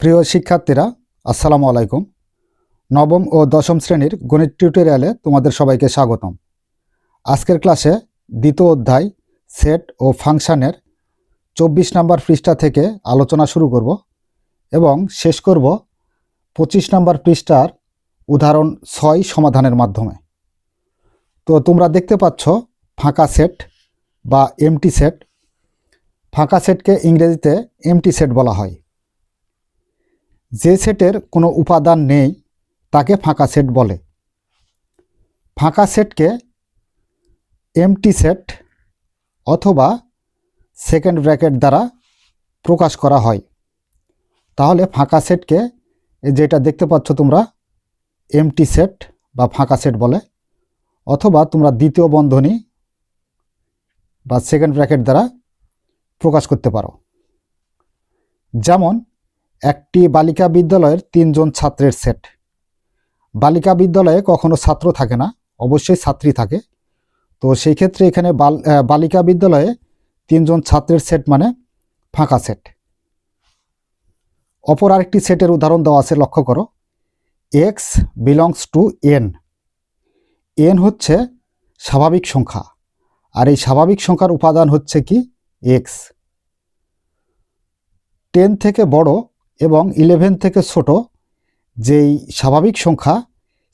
প্রিয় শিক্ষার্থীরা, আসসালামু আলাইকুম। নবম ও দশম শ্রেণির গণিত টিউটোরিয়ালে তোমাদের সবাইকে স্বাগতম। আজকের ক্লাসে দ্বিতীয় অধ্যায় সেট ও ফাংশানের চব্বিশ নম্বর পৃষ্ঠা থেকে আলোচনা শুরু করব এবং শেষ করব পঁচিশ নম্বর পৃষ্ঠার উদাহরণ ছয় সমাধানের মাধ্যমে। তো তোমরা দেখতে পাচ্ছ ফাঁকা সেট বা এমটি সেট। ফাঁকা সেটকে ইংরেজিতে এমটি সেট বলা হয়। যে সেটের কোনো উপাদান নেই, তাকে ফাঁকা সেট বলে। ফাঁকা সেটকে এমটি সেট অথবা সেকেন্ড ব্র্যাকেট দ্বারা প্রকাশ করা হয়। তাহলে ফাঁকা সেটকে যেটা দেখতে পাচ্ছ তোমরা এমটি সেট বা ফাঁকা সেট বলে, অথবা তোমরা দ্বিতীয় বন্ধনী বা সেকেন্ড ব্র্যাকেট দ্বারা প্রকাশ করতে পারো। যেমন একটি বালিকা বিদ্যালয়ের তিনজন ছাত্রের সেট। বালিকা বিদ্যালয়ে কখনো ছাত্র থাকে না, অবশ্যই ছাত্রী থাকে। তো সেই ক্ষেত্রে এখানে বাল বালিকা বিদ্যালয়ে তিনজন ছাত্রের সেট মানে ফাঁকা সেট। অপর আরেকটি সেটের উদাহরণ দেওয়া আছে, লক্ষ্য করো। X belongs to N. N হচ্ছে স্বাভাবিক সংখ্যা, আর এই স্বাভাবিক সংখ্যার উপাদান হচ্ছে কি? এক্স। টেন থেকে বড় এবং ইলেভেন থেকে ছোট যেই স্বাভাবিক সংখ্যা,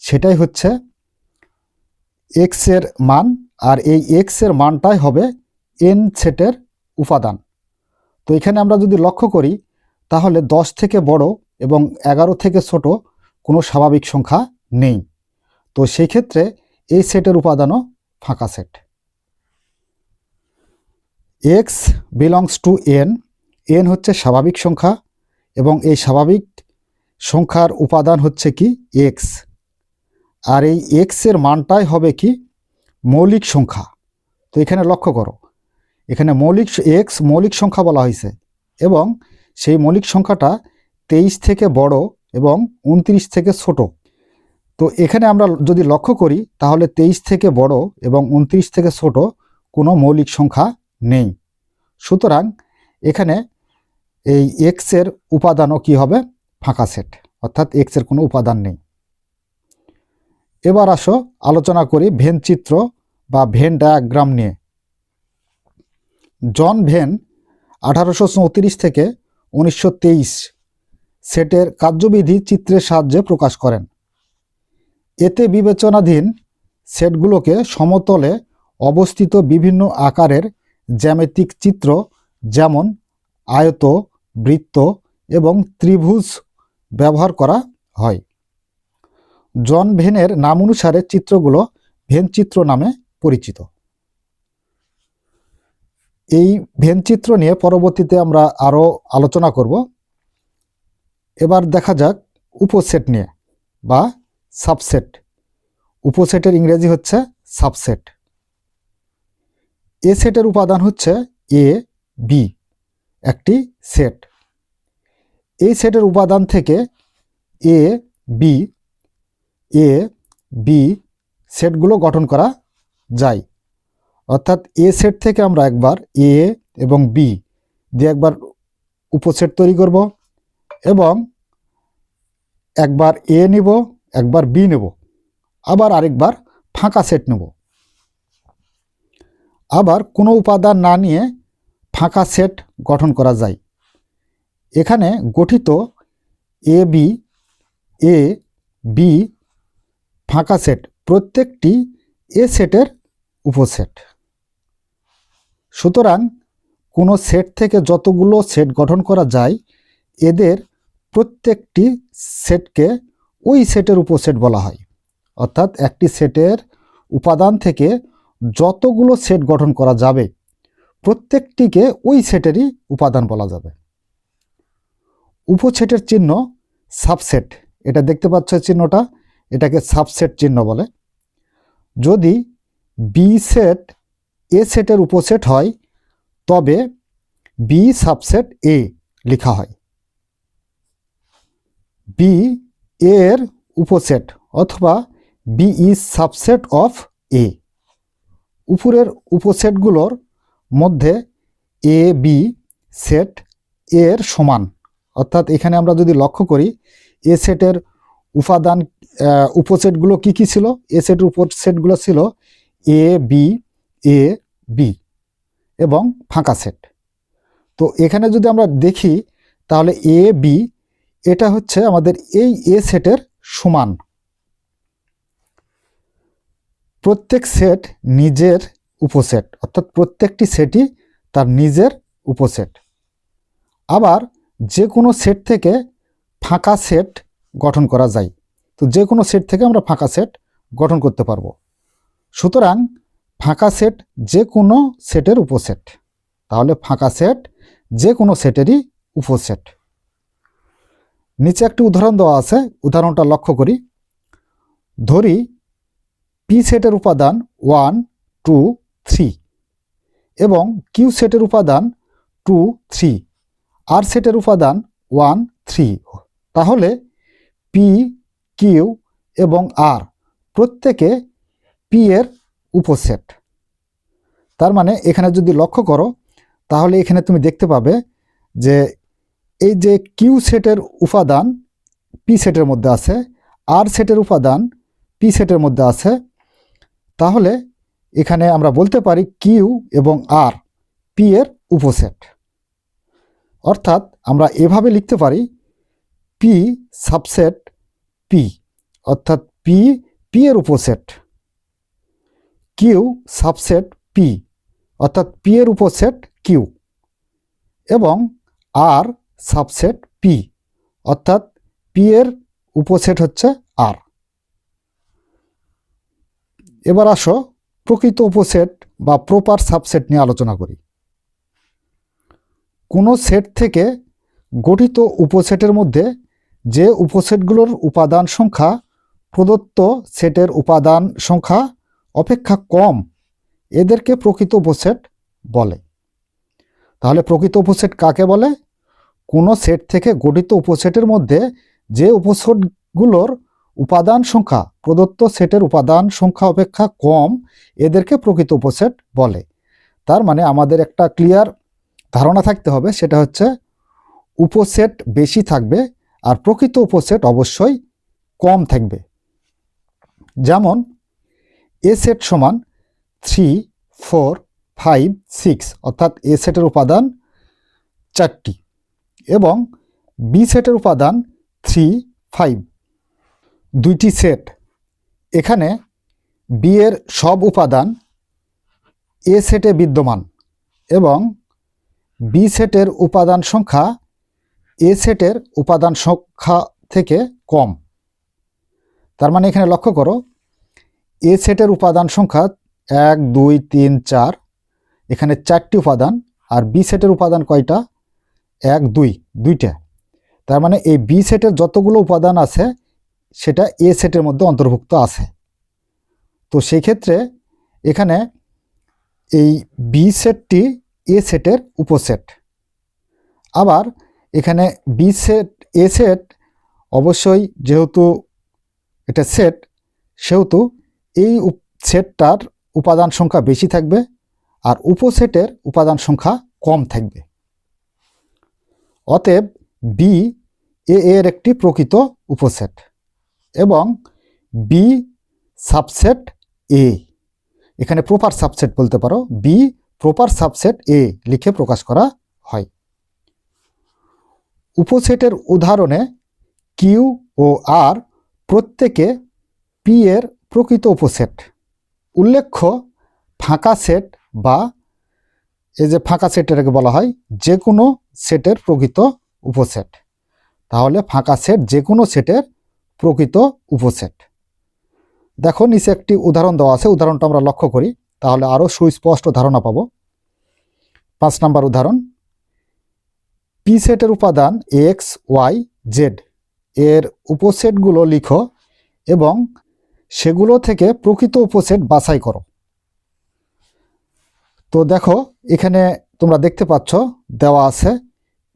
সেটাই হচ্ছে এক্সের মান, আর এই এক্সের মানটাই হবে এন সেটের উপাদান। তো এখানে আমরা যদি লক্ষ্য করি, তাহলে দশ থেকে বড় এবং এগারো থেকে ছোট কোনো স্বাভাবিক সংখ্যা নেই। তো সেই ক্ষেত্রে এই সেটের উপাদানও ফাঁকা set X belongs to N N হচ্ছে স্বাভাবিক সংখ্যা এবং এই স্বাভাবিক সংখ্যার উপাদান হচ্ছে কি? এক্স আর এই এক্সের মানটাই হবে কি? মৌলিক সংখ্যা। তো এখানে লক্ষ্য করো। এখানে মৌলিক এক্স মৌলিক সংখ্যা বলা হয়েছে এবং সেই মৌলিক সংখ্যাটা তেইশ থেকে বড় এবং উনত্রিশ থেকে ছোট। তো এখানে আমরা যদি লক্ষ্য করি, তাহলে তেইশ থেকে বড় এবং উনত্রিশ থেকে ছোট কোনো মৌলিক সংখ্যা নেই। সুতরাং এখানে এই এক্সের উপাদানও কি হবে? ফাঁকা সেট। অর্থাৎ এক্সের কোনো উপাদান নেই। এবার আসো, আলোচনা করি ভেন চিত্র বা ভেন ডায়াগ্রাম নিয়ে। জন ভেন আঠারোশো চৌত্রিশ থেকে উনিশশো তেইশ সেটের কার্যবিধি চিত্রের সাহায্যে প্রকাশ করেন। এতে বিবেচনাধীন সেটগুলোকে সমতলে অবস্থিত বিভিন্ন আকারের জ্যামিতিক চিত্র যেমন আয়ত বৃত্ত এবং ত্রিভুজ ব্যবহার করা হয়। জন ভেনের নাম অনুসারে চিত্রগুলো ভেনচিত্র নামে পরিচিত। এই ভেনচিত্র নিয়ে পরবর্তীতে আমরা আরও আলোচনা করব। এবার দেখা যাক উপসেট নিয়ে বা সাবসেট। উপসেটের ইংরেজি হচ্ছে সাবসেট। এ সেটের উপাদান হচ্ছে এ, বি। একটি সেট এই সেটের উপাদান থেকে এ বি এ বি সেটগুলো গঠন করা যায়। অর্থাৎ এ সেট থেকে আমরা একবার এ এবং বি দিয়ে একবার উপসেট তৈরি করব এবং একবার এ নিব, একবার বি নেব, আবার আরেকবার ফাঁকা সেট নেব। আবার কোনো উপাদান না নিয়ে ফাঁকা সেট গঠন করা যায়। এখানে গঠিত এ, বি এ, বি ফাঁকা সেট, প্রত্যেকটি এ সেটের উপসেট। সুতরাং কোনো সেট থেকে যতগুলো সেট গঠন করা যায়, এদের প্রত্যেকটি সেটকে ওই সেটের উপসেট বলা হয়। অর্থাৎ একটি সেটের উপাদান থেকে যতগুলো সেট গঠন করা যাবে প্রত্যেকটিকে ওই সেটেরই উপাদান বলা যাবে। উপসেটের চিহ্ন সাবসেট। এটা দেখতে পাচ্ছ চিহ্নটা? এটাকে সাবসেট চিহ্ন বলে। যদি বি সেট এ সেটের উপসেট হয়, তবে বি সাবসেট এ লেখা হয়। বি এর উপসেট অথবা B is subset of A উপরের উপসেটগুলোর মধ্যে এ বি সেট এর সমান। অর্থাৎ এখানে আমরা যদি লক্ষ্য করি এ সেটের উপাদান উপসেটগুলো কি কি ছিল? এ সেটের উপসেটগুলো ছিল এ বি এ বি এবং ফাঁকা সেট তো এখানে যদি আমরা দেখি, তাহলে এ বি এটা হচ্ছে আমাদের এই এ সেটের সমান। প্রত্যেক সেট নিজের উপসেট, অর্থাৎ প্রত্যেকটি সেটই তার নিজের উপসেট। আবার যে কোনো সেট থেকে ফাঁকা সেট গঠন করা যায়। তো যে কোনো সেট থেকে আমরা ফাঁকা সেট গঠন করতে পারব। সুতরাং ফাঁকা সেট যে কোনো সেটের উপসেট। তাহলে ফাঁকা সেট যে কোনো সেটেরই উপসেট। নিচে একটি উদাহরণ দেওয়া আছে, উদাহরণটা লক্ষ্য করি। ধরি, পি সেটের উপাদান ওয়ান, টু থ্রি এবং কিউ সেটের উপাদান টু থ্রি, আর সেটের উপাদান ওয়ান থ্রি। তাহলে পি, কিউ এবং আর প্রত্যেকে পি এর উপসেট। তার মানে এখানে যদি লক্ষ্য করো, তাহলে এখানে তুমি দেখতে পাবে যে এই যে কিউ সেটের উপাদান পি সেটের মধ্যে আছে, আর সেটের উপাদান পি সেটের মধ্যে আছে, তাহলে এখানে আমরা বলতে পারি কিউ এবং আর পি এর উপসেট। অর্থাৎ আমরা এভাবে লিখতে পারি পি সাবসেট পি অর্থাৎ পি পি এর উপসেট। কিউ সাবসেট পি অর্থাৎ পি এর উপসেট কিউ। এবং আর সাবসেট পি অর্থাৎ পি এর উপসেট হচ্ছে আর। এবার আসো প্রকৃত উপসেট বা প্রপার সাবসেট নিয়ে আলোচনা করি। কোনো সেট থেকে গঠিত উপসেটের মধ্যে যে উপসেটগুলোর উপাদান সংখ্যা প্রদত্ত সেটের উপাদান সংখ্যা অপেক্ষা কম এদেরকে প্রকৃত উপসেট বলে। তাহলে প্রকৃত উপসেট কাকে বলে? কোনো সেট থেকে গঠিত উপসেটের মধ্যে যে উপসেটগুলোর উপাদান সংখ্যা, প্রদত্ত সেটের উপাদান সংখ্যা অপেক্ষা কম, এদেরকে প্রকৃত উপসেট বলে। তার মানে আমাদের একটা ক্লিয়ার ধারণা থাকতে হবে, সেটা হচ্ছে উপসেট বেশি থাকবে আর প্রকৃত উপসেট অবশ্যই কম থাকবে। যেমন, এ সেট সমান থ্রি, ফোর, ফাইভ, সিক্স, অর্থাৎ এ সেটের উপাদান চারটি এবং বি সেটের উপাদান থ্রি, ফাইভ। দুইটি সেট। এখানে বি এর সব উপাদান এ সেটে বিদ্যমান এবং বি সেটের উপাদান সংখ্যা এ সেটের উপাদান সংখ্যা থেকে কম। তার মানে এখানে লক্ষ্য করো এ সেটের উপাদান সংখ্যা এক, দুই, তিন, চার, এখানে চারটি উপাদান আর বি সেটের উপাদান কয়টা? এক, দুই, দুইটা। তার মানে এই বি সেটের যতগুলো উপাদান আছে সেটা এ সেটের মধ্যে অন্তর্ভুক্ত আছে। তো সেই ক্ষেত্রে এখানে এই বি সেটটি এ সেটের উপসেট আবার এখানে বি সেট এ সেট অবশ্যই যেহেতু এটা সেট সেহেতু এই সেটটার উপাদান সংখ্যা বেশি থাকবে আর উপসেটের উপাদান সংখ্যা কম থাকবে। অতএব বি এ এর একটি প্রকৃত উপসেট এবং বি সাবসেট এ এখানে প্রপার সাবসেট বলতে পারো। বি প্রপার সাবসেট এ লিখে প্রকাশ করা হয়। উপসেটের উদাহরণে কিউ ও আর প্রত্যেকে পি এর প্রকৃত উপসেট। উল্লেখ্য, ফাঁকা সেট বা এই যে ফাঁকা সেট এটাকে বলা হয় যে কোনো সেটের প্রকৃত উপসেট। তাহলে ফাঁকা সেট যে কোনো সেটের প্রকৃত উপসেট। দেখো, নিচে একটি উদাহরণ দেওয়া আছে, উদাহরণটা আমরা লক্ষ্য করি, তাহলে আরও সুস্পষ্ট ধারণা পাব। পাঁচ নাম্বার উদাহরণ পি সেটের উপাদান এক্স ওয়াই জেড এর উপসেটগুলো লিখো এবং সেগুলো থেকে প্রকৃত উপসেট বাছাই করো। তো দেখো, এখানে তোমরা দেখতে পাচ্ছ, দেওয়া আছে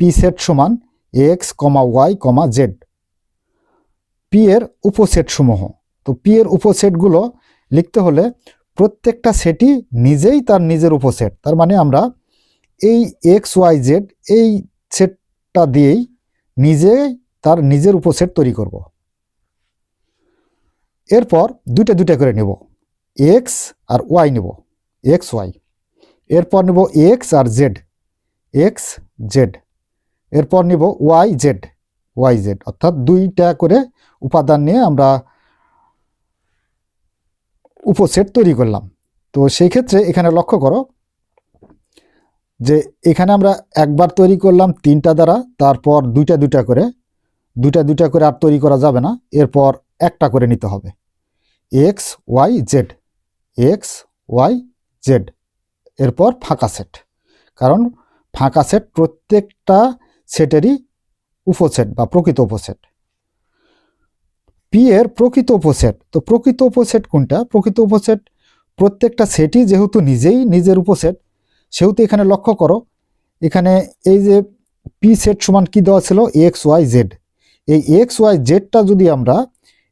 পি সেট সমান X comma Y comma Z P এর উপসেট সমূহ। তো পি এর উপসেটগুলো লিখতে হলে প্রত্যেকটা সেটই নিজেই তার নিজের উপসেট। তার মানে আমরা এই এক্স ওয়াই জেড এই সেটটা দিয়েই নিজে তার নিজের উপসেট তৈরি করব। এরপর দুইটা দুইটা করে নেব। এক্স আর ওয়াই নেব। এক্স ওয়াই এরপর নেব এক্স আর জেড এক্স জেড এরপর নেব ওয়াই জেড ওয়াই জেড অর্থাৎ দুইটা করে উপাদান নিয়ে আমরা উপসেট তৈরি করলাম। তো সেই ক্ষেত্রে এখানে লক্ষ্য করো যে এখানে আমরা একবার তৈরি করলাম তিনটা দ্বারা, তারপর দুইটা দুইটা করে, দুইটা দুইটা করে আর তৈরি করা যাবে না, এরপর একটা করে নিতে হবে। X, Y, Z, X, Y, Z, এরপর ফাঁকা সেট। কারণ ফাঁকা সেট প্রত্যেকটা সেটেরই উপসেট বা প্রকৃত উপসেট। পি এর প্রকৃত উপসেট। তো প্রকৃত উপসেট কোনটা? প্রকৃত উপসেট প্রত্যেকটা সেটই যেহেতু নিজেই নিজের উপসেট, সেহেতু এখানে লক্ষ্য করো, এখানে এই যে পি সেট সমান কি দেওয়া ছিল? এক্স ওয়াই জেড এই এক্স ওয়াই জেডটা যদি আমরা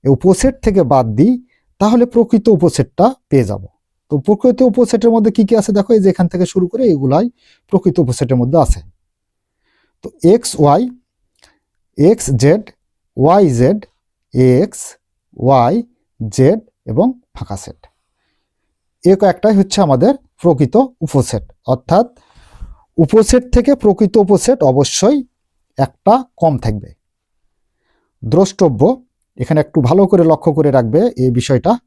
উপসেট থেকে বাদ দিই, তাহলে প্রকৃত উপসেটটা পেয়ে যাব। তো প্রকৃত উপসেটের মধ্যে কি কি আছে দেখো? এই যে এখান থেকে শুরু করে এগুলাই প্রকৃত উপসেটের মধ্যে আছে। তো X Y X Z Y Z X Y Z এবং ফাঁকা সেট। এ কয়েকটাই হচ্ছে আমাদের প্রকৃত উপসেট। অর্থাৎ উপসেট থেকে প্রকৃত উপসেট অবশ্যই একটা কম থাকবে। দ্রষ্টব্য, এখানে একটু ভালো করে লক্ষ্য করে রাখবে এই বিষয়টা।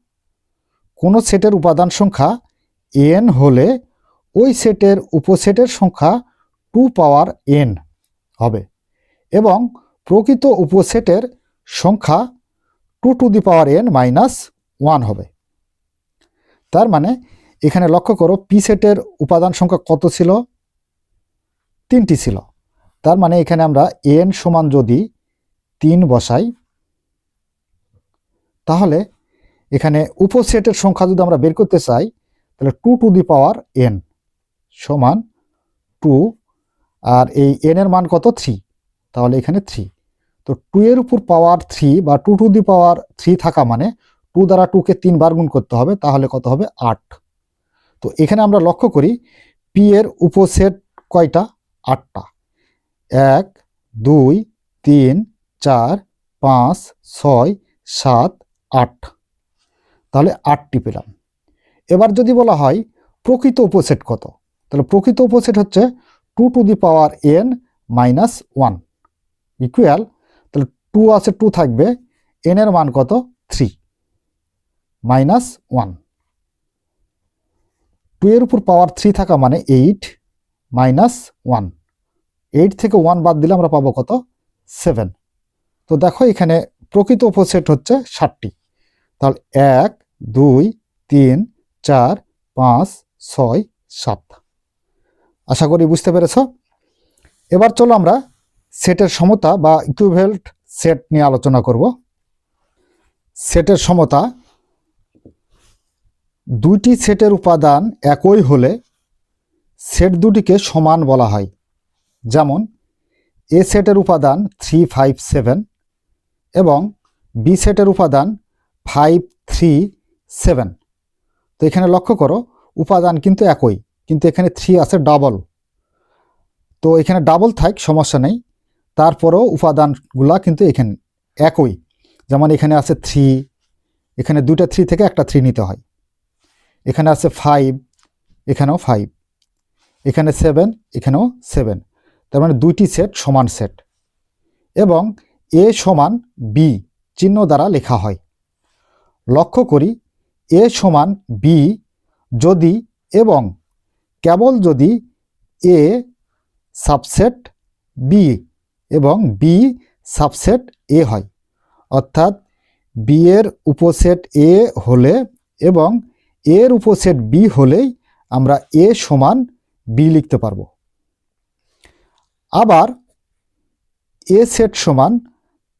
কোনো সেটের উপাদান সংখ্যা এন হলে ওই সেটের উপসেটের সংখ্যা টু পাওয়ার এন হবে এবং প্রকৃত উপসেটের সংখ্যা two to the power N minus one হবে। তার মানে এখানে লক্ষ্য করো পি সেটের উপাদান সংখ্যা কত ছিল? তিনটি ছিল। তার মানে এখানে আমরা এন সমান যদি তিন বসাই, তাহলে এখানে উপসেটের সংখ্যা যদি আমরা বের করতে চাই, তাহলে two to the power N সমান টু, আর এই এন এর মান কত? থ্রি। তাহলে এখানে থ্রি। তো টু এর উপর পাওয়ার থ্রি বা two to the power three থাকা মানে টু দ্বারা টুকে তিনবার গুণ করতে হবে, তাহলে কত হবে? আট। তো এখানে আমরা লক্ষ্য করি পি এর উপসেট কয়টা? আটটা। এক, দুই, তিন, চার, পাঁচ, ছয়, সাত, আট। তাহলে আটটি পেলাম। এবার যদি বলা হয় প্রকৃত উপসেট কত? তাহলে প্রকৃত উপসেট হচ্ছে two to the power N minus one equal to আছে টু থাকবে এন এর মান কত? থ্রি মাইনাস ওয়ান টু এর উপর পাওয়ার থ্রি থাকা মানে এইট মাইনাস ওয়ান এইট থেকে ওয়ান বাদ দিলে আমরা পাবো কত? সেভেন তো দেখো এখানে প্রকৃত উপসেট হচ্ছে ষাটটি। তাহলে এক, দুই, তিন, চার, পাঁচ, ছয়, সাত। আশা করি বুঝতে পেরেছ? এবার চলো আমরা সেটের সমতা বা ইকুইভ্যালেন্ট সেট নিয়ে আলোচনা করব। সেটের সমতা, দুইটি সেটের উপাদান একই হলে সেট দুটিকে সমান বলা হয়। যেমন, এ সেটের উপাদান থ্রি ফাইভ সেভেন এবং বি সেটের উপাদান ফাইভ থ্রি সেভেন। তো এখানে লক্ষ্য করো, উপাদান কিন্তু একই, কিন্তু এখানে থ্রি আছে ডাবল। তো এখানে ডাবল থাক, সমস্যা নেই। তারপরেও উপাদানগুলা কিন্তু এখানে একই। যেমন এখানে আছে থ্রি এখানে দুইটা থ্রি থেকে একটা থ্রি নিতে হয়। এখানে আছে ফাইভ এখানেও ফাইভ এখানে সেভেন এখানেও সেভেন তার মানে দুইটি সেট সমান সেট এবং এ সমান বি চিহ্ন দ্বারা লেখা হয়। লক্ষ্য করি এ সমান বি যদি এবং কেবল যদি এ সাবসেট বি এবং বি সাবসেট এ হয়। অর্থাৎ বি এর উপসেট এ হলে এবং এর উপসেট বি হলেই আমরা এ সমান বি লিখতে পারব। আবার এ সেট সমান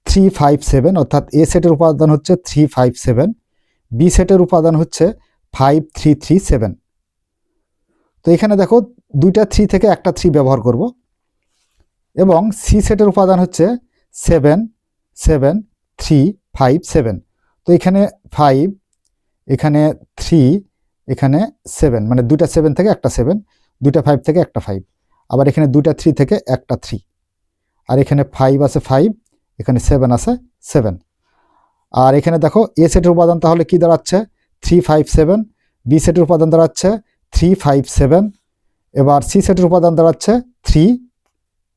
থ্রি ফাইভ সেভেন অর্থাৎ এ সেটের উপাদান হচ্ছে থ্রি ফাইভ সেভেন বি সেটের উপাদান হচ্ছে ফাইভ থ্রি থ্রি সেভেন তো এখানে দেখো দুইটা থ্রি থেকে একটা থ্রি ব্যবহার করব। এবং সি সেটের উপাদান হচ্ছে seven seven three five seven তো এখানে ফাইভ এখানে থ্রি এখানে সেভেন মানে দুইটা সেভেন থেকে একটা সেভেন দুইটা ফাইভ থেকে একটা ফাইভ আবার এখানে দুইটা থ্রি থেকে একটা থ্রি আর এখানে ফাইভ আছে ফাইভ এখানে সেভেন আছে সেভেন আর এখানে দেখো এ সেটের উপাদান তাহলে কি দাঁড়াচ্ছে? থ্রি ফাইভ সেভেন বি সেটের উপাদান দাঁড়াচ্ছে থ্রি ফাইভ সেভেন এবার সি সেটের উপাদান দাঁড়াচ্ছে three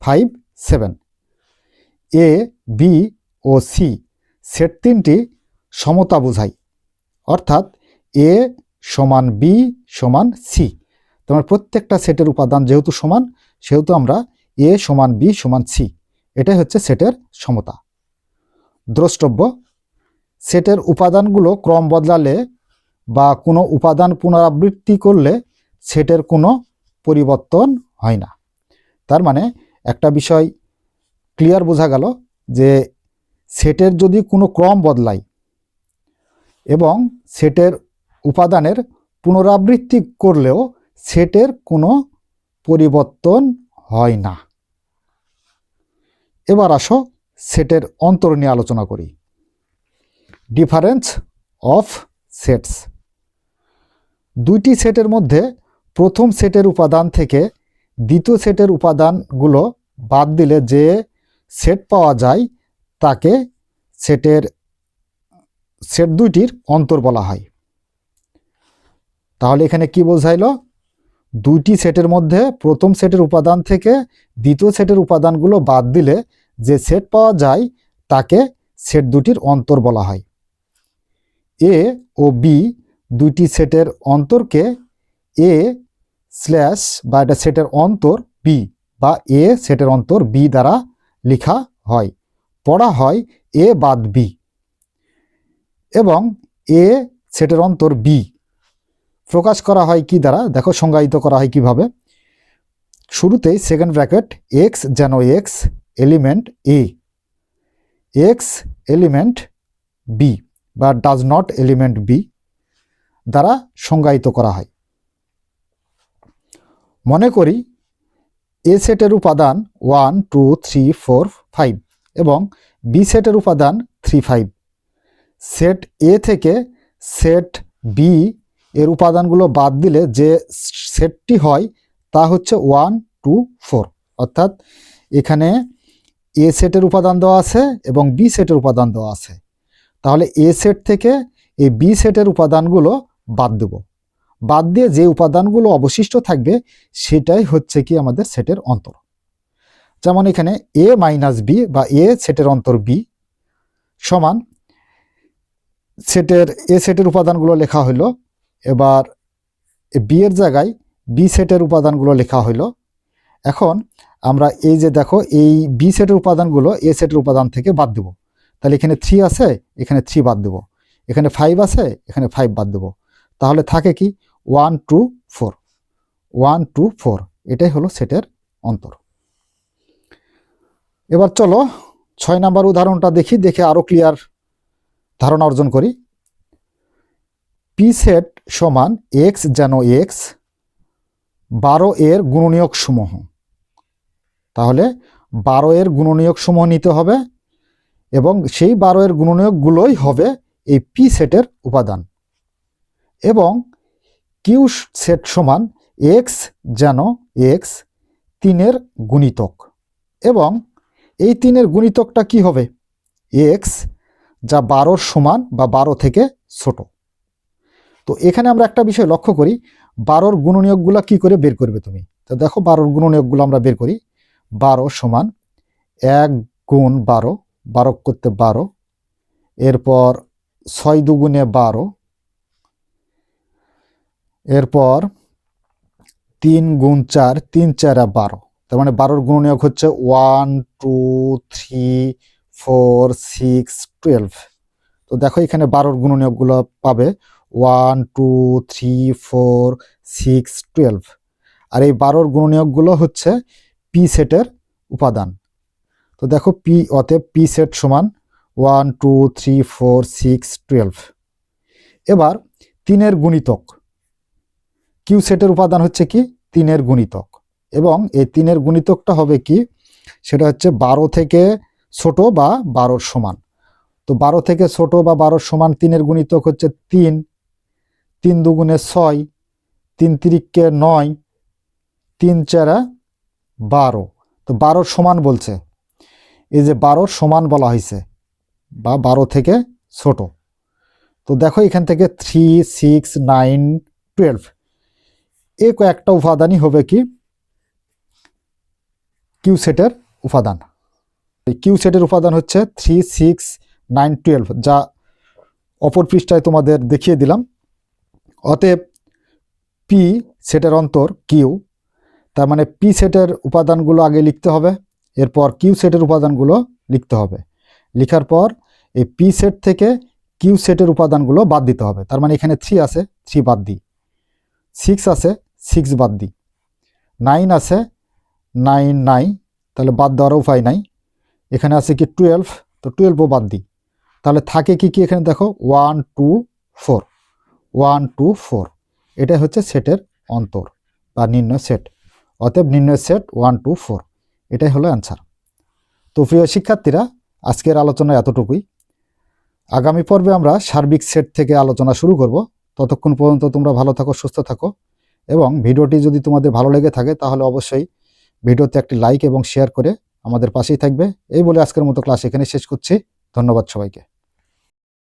five, seven. A, B O C set তিনটি সমতা বোঝায়। অর্থাৎ এ সমান বি সমান সি। তোমার প্রত্যেকটা সেটের উপাদান যেহেতু সমান, সেহেতু আমরা এ সমান বি সমান সি। এটাই হচ্ছে সেটের সমতা। দ্রষ্টব্য, সেটের উপাদানগুলো ক্রম বদলালে বা কোনো উপাদান পুনরাবৃত্তি করলে সেটের কোনো পরিবর্তন হয় না। তার মানে একটা বিষয় ক্লিয়ার বোঝা গেল যে সেটের যদি কোনো ক্রম বদলায় এবং সেটের উপাদানের পুনরাবৃত্তি করলেও সেটের কোনো পরিবর্তন হয় না। এবার আসো সেটের অন্তর নিয়ে আলোচনা করি। ডিফারেন্স অফ সেটস দুইটি সেটের মধ্যে প্রথম সেটের উপাদান থেকে দ্বিতীয় সেটের উপাদানগুলো বাদ দিলে যে সেট পাওয়া যায় তাকে সেটের, সেট দুইটির অন্তর বলা হয়। তাহলে এখানে কি বোঝাইল? দুইটি সেটের মধ্যে প্রথম সেটের উপাদান থেকে দ্বিতীয় সেটের উপাদানগুলো বাদ দিলে যে সেট পাওয়া যায় তাকে সেট দুটির অন্তর বলা হয়। এ ও বি দুইটি সেটের অন্তরকে এ স্ল্যাশ বা এটা সেটের অন্তর বি বা এ সেটের অন্তর বি দ্বারা লেখা হয়। পড়া হয় এ বাদ বি এবং এ সেটের অন্তর বি প্রকাশ করা হয় কি দ্বারা? দেখো, সংজ্ঞায়িত করা হয় কীভাবে? শুরুতেই সেকেন্ড ব্র্যাকেট এক্স যেন X element A X element B বা ডাজ নট এলিমেন্ট বি দ্বারা সংজ্ঞায়িত করা হয়। মনে করি, এ সেটের উপাদান one, two, three, four, five এবং বি সেটের উপাদান থ্রি, ফাইভ। সেট এ থেকে সেট বি এর উপাদানগুলো বাদ দিলে যে সেটটি হয় তা হচ্ছে ওয়ান, টু, ফোর। অর্থাৎ এখানে এ সেটের উপাদান দেওয়া আছে এবং বি সেটের উপাদান দেওয়া আছে। তাহলে এ সেট থেকে এই বি সেটের উপাদানগুলো বাদ দেব। বাদ দিয়ে যে উপাদানগুলো অবশিষ্ট থাকবে, সেটাই হচ্ছে কি আমাদের সেটের অন্তর। যেমন এখানে এ মাইনাস বি বা এ সেটের অন্তর বি সমান সেটের এ সেটের উপাদানগুলো লেখা হলো এবার বি এর জায়গায় বি সেটের উপাদানগুলো লেখা হলো এখন আমরা এই যে দেখো, এই বি সেটের উপাদানগুলো এ সেটের উপাদান থেকে বাদ দেব। তাহলে এখানে থ্রি আছে, এখানে থ্রি বাদ দেব। এখানে ফাইভ আছে, এখানে ফাইভ বাদ দেব। তাহলে থাকে কি? One two four, one two four, এটাই হলো সেটের অন্তর। এবার চলো ছয় নাম্বার উদাহরণটা দেখি, দেখে আরও ক্লিয়ার ধারণা অর্জন করি। পি সেট সমান এক্স যেন এক্স বারো এর গুণনীয়ক সমূহ। তাহলে বারো এর গুণনীয়ক সমূহ নিতে হবে এবং সেই বারো এর গুণনীয়কগুলোই হবে এই পি সেটের উপাদান। এবং কিউ সেট সমান এক্স যেন এক্স তিনের গুণিতক। এবং এই তিনের গুণিতকটা কি হবে? এক্স যা বারোর সমান বা বারো থেকে ছোট। তো এখানে আমরা একটা বিষয় লক্ষ্য করি, বারোর গুণনীয়কগুলো কি করে বের করবে তুমি? তো দেখো বারোর গুণনীয়কগুলো আমরা বের করি। বারো সমান এক গুণ বারো বারো করতে বারো। এরপর ছয় দুগুণে বারো এরপর তিন গুণ চার, তিন, চারা বারো। তার মানে বারোর গুণনীয়ক হচ্ছে one two three four six twelve তো দেখো এখানে বারোর গুণনীয়কগুলো পাবে one two three four six twelve আর এই বারোর গুণনীয়কগুলো হচ্ছে পি সেটের উপাদান। তো দেখো পি অতএব পি সেট সমান one two three four six twelve এবার তিনের গুণিতক। কিউ সেটের উপাদান হচ্ছে কি? তিনের গুণিতক। এবং এই তিনের গুণিতকটা হবে কি? সেটা হচ্ছে বারো থেকে ছোট বা বারোর সমান। তো বারো থেকে ছোট বা বারোর সমান তিনের গুণিতক হচ্ছে তিন। তিন দুগুণে ছয়। তিন তিরিককে নয়। তিন চারা বারো। তো বারোর সমান বলছে। এই যে বারোর সমান বলা হয়েছে বা বারো থেকে ছোট। তো দেখো এখান থেকে থ্রি সিক্স নাইন টুয়েলভ এ কয়েকটা উপাদানই হবে কি? কিউ সেটের উপাদান। কিউ সেটের উপাদান হচ্ছে থ্রি সিক্স নাইন টুয়েলভ যা অপর পৃষ্ঠায় তোমাদের দেখিয়ে দিলাম। অতএব পি সেটের অন্তর কিউ তার মানে পি সেটের উপাদানগুলো আগে লিখতে হবে, এরপর কিউ সেটের উপাদানগুলো লিখতে হবে। লেখার পর এই পি সেট থেকে কিউ সেটের উপাদানগুলো বাদ দিতে হবে, তার মানে এখানে থ্রি আছে থ্রি বাদ দিই। সিক্স আছে সিক্স বাদ দিই। নাইন আছে নাইন নাই তাহলে বাদ দেওয়ার উপায় নাই। এখানে আছে কি টুয়েলভ তো টুয়েলভও বাদ দিই। তাহলে থাকে কি কি এখানে দেখো? One two four one two four এটা হচ্ছে সেটের অন্তর বা নির্ণয় সেট অতএব নির্ণয় সেট ওয়ান টু ফোর এটাই হলো অ্যান্সার তো প্রিয় শিক্ষার্থীরা, আজকের আলোচনা এতটুকুই। আগামী পর্বে আমরা সার্বিক সেট থেকে আলোচনা শুরু করব। ততক্ষণ পর্যন্ত তোমরা ভালো থাকো, সুস্থ থাকো এবং ভিডিওটি যদি তোমাদের ভালো লেগে থাকে তাহলে অবশ্যই ভিডিওতে একটি লাইক এবং শেয়ার করে আমাদের পাশেই থাকবে। এই বলে আজকের মতো ক্লাস এখানে শেষ করছি। ধন্যবাদ সবাইকে।